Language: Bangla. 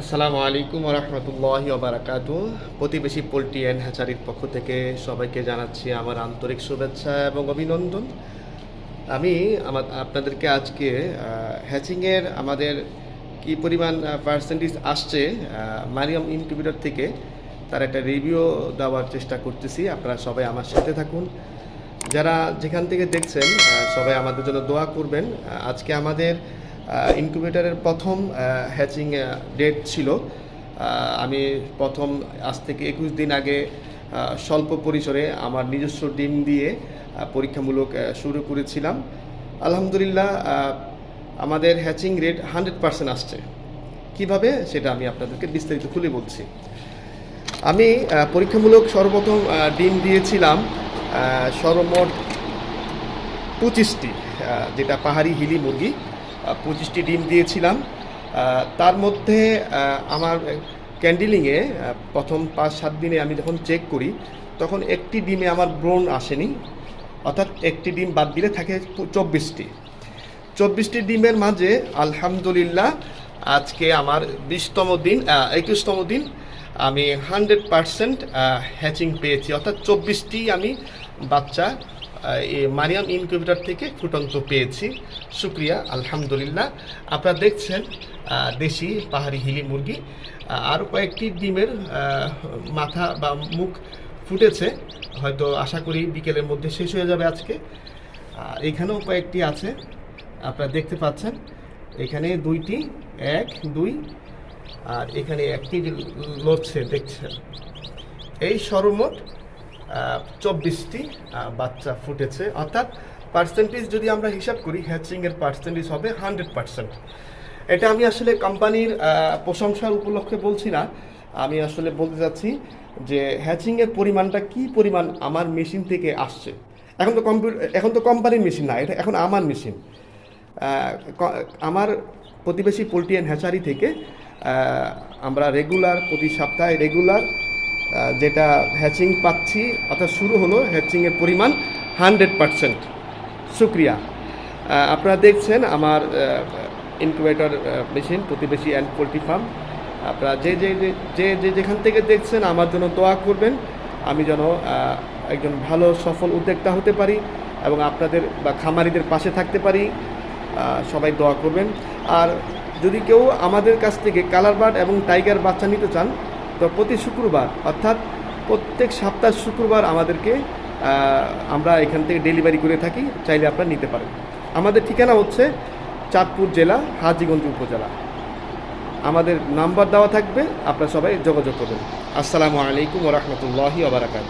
আসসালামু আলাইকুম রহমতুল্লাহি ওবরাকাত। প্রতিবেশী পোলট্রি অ্যান্ড হ্যাচারির পক্ষ থেকে সবাইকে জানাচ্ছি আমার আন্তরিক শুভেচ্ছা এবং অভিনন্দন। আমি আমার, আপনাদেরকে আজকে হ্যাচিংয়ের আমাদের কি পরিমাণ পার্সেন্টেজ আসছে মারিয়াম ইনকিউবেটর থেকে তার একটা রিভিউ দেওয়ার চেষ্টা করতেছি। আপনারা সবাই আমার সাথে থাকুন। যারা যেখান থেকে দেখছেন সবাই আমাদের জন্য দোয়া করবেন। আজকে আমাদের ইনকিউবেটরের প্রথম হ্যাচিং ডেট ছিল। আমি প্রথম আজ থেকে একুশ দিন আগে স্বল্প পরিসরে আমার নিজস্ব ডিম দিয়ে পরীক্ষামূলক শুরু করেছিলাম। আলহামদুলিল্লাহ আমাদের হ্যাচিং রেট হান্ড্রেড পার্সেন্ট আসছে। কীভাবে? সেটা আমি আপনাদেরকে বিস্তারিত খুলে বলছি। আমি পরীক্ষামূলক সর্বপ্রথম ডিম দিয়েছিলাম সর্বমোট পঁচিশটি যেটা পাহাড়ি হিলি মুরগি। পঁচিশটি ডিম দিয়েছিলাম। তার মধ্যে আমার ক্যান্ডিলিংয়ে প্রথম পাঁচ সাত দিনে আমি যখন চেক করি, তখন একটি ডিমে আমার ব্রণ আসেনি। অর্থাৎ একটি ডিম বাদ দিলে থাকে চব্বিশটি। চব্বিশটি ডিমের মাঝে, আলহামদুলিল্লাহ, আজকে আমার বিশতম দিন একুশতম দিন, আমি হান্ড্রেড পারসেন্ট হ্যাচিং পেয়েছি। অর্থাৎ চব্বিশটি আমি বাচ্চা মারিয়াম ইনকিউবেটর থেকে ফুটন্ত পেয়েছি। শুক্রিয়া, আলহামদুলিল্লাহ। আপনারা দেখছেন দেশি পাহাড়ি হিলি মুরগি। আরও কয়েকটি ডিমের মাথা বা মুখ ফুটেছে। হয়তো আশা করি বিকেলের মধ্যে শেষ হয়ে যাবে আজকে। আর এখানেও কয়েকটি আছে, আপনারা দেখতে পাচ্ছেন। এখানে দুইটি, এক, দুই, আর এখানে একটি লড়ছে, দেখছেন। এই সর্বমোট চব্বিশটি বাচ্চা ফুটেছে। অর্থাৎ পার্সেন্টেজ যদি আমরা হিসাব করি হ্যাচিংয়ের পার্সেন্টেজ হবে হান্ড্রেড পার্সেন্ট এটা আমি আসলে কোম্পানির প্রশংসার উপলক্ষে বলছি না। আমি আসলে বলতে চাচ্ছি যে হ্যাচিংয়ের পরিমাণটা কি পরিমাণ আমার মেশিন থেকে আসছে? এখন তো কম্পিউটার এখন তো কোম্পানির মেশিন না, এটা এখন আমার মেশিন আমার প্রতিবেশী পোলট্রি অ্যান্ড হ্যাচারি থেকে আমরা রেগুলার প্রতি সপ্তাহে রেগুলার যেটা হ্যাচিং পাচ্ছি, অর্থাৎ শুরু হলো হ্যাচিংয়ের পরিমাণ হান্ড্রেড পারসেন্ট শুক্রিয়া। আপনারা দেখছেন আমার ইনকিউবেটর মেশিন প্রতিবেশী অ্যান্ড পোলট্রি ফার্ম আপনারা যে, যে- যে যে যেখান থেকে দেখছেন আমার জন্য দোয়া করবেন। আমি যেন একজন ভালো, সফল উদ্যোক্তা হতে পারি এবং আপনাদের বা খামারিদের পাশে থাকতে পারি। সবাই দোয়া করবেন। আর যদি কেউ আমাদের কাছ থেকে কালার বার্ড এবং টাইগার বাচ্চা নিতে চান তো প্রতি শুক্রবার, অর্থাৎ প্রত্যেক সপ্তাহ শুক্রবার আমাদেরকে আমরা এখান থেকে ডেলিভারি করে থাকি, চাইলে আপনারা নিতে পারেন। আমাদের ঠিকানা হচ্ছে চাঁদপুর জেলা, হাজিগঞ্জ উপজেলা। আমাদের নাম্বার দেওয়া থাকবে, আপনারা সবাই যোগাযোগ করবেন। আসসালামু আলাইকুম রহমতুল্লাহি আবরাকাত